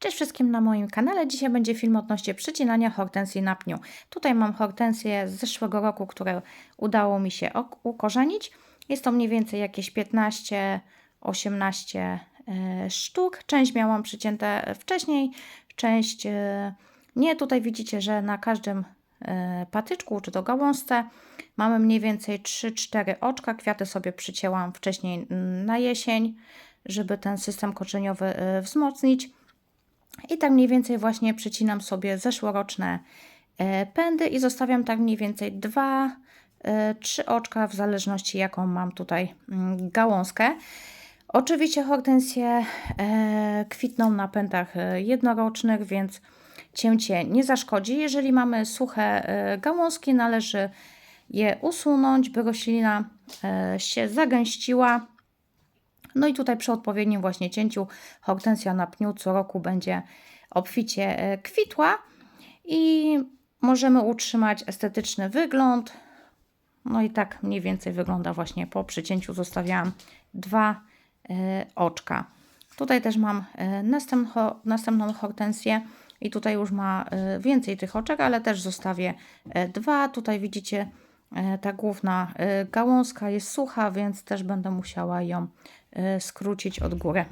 Cześć wszystkim na moim kanale. Dzisiaj będzie film odnośnie przycinania hortensji na pniu. Tutaj mam hortensje z zeszłego roku, które udało mi się ukorzenić. Jest to mniej więcej jakieś 15-18 e, sztuk. Część miałam przycięte wcześniej, część e, nie. Tutaj widzicie, że na każdym e, patyczku czy to gałązce mamy mniej więcej 3-4 oczka. Kwiaty sobie przycięłam wcześniej mm, na jesień, żeby ten system korzeniowy wzmocnić. I tak mniej więcej właśnie przycinam sobie zeszłoroczne e, pędy i zostawiam tak mniej więcej dwa, e, trzy oczka w zależności jaką mam tutaj mm, gałązkę. Oczywiście hortensje e, kwitną na pędach e, jednorocznych, więc cięcie nie zaszkodzi. Jeżeli mamy suche gałązki, należy je usunąć, by roślina się zagęściła. No i tutaj przy odpowiednim właśnie cięciu hortensja na pniu co roku będzie obficie e, kwitła i możemy utrzymać estetyczny wygląd. No i tak mniej więcej wygląda właśnie po przycięciu. Zostawiałam dwa e, oczka. Tutaj też mam e, następną hortensję i tutaj już ma więcej tych oczek, ale też zostawię dwa. Tutaj widzicie ta główna e, gałązka jest sucha, więc też będę musiała ją e, skrócić od góry.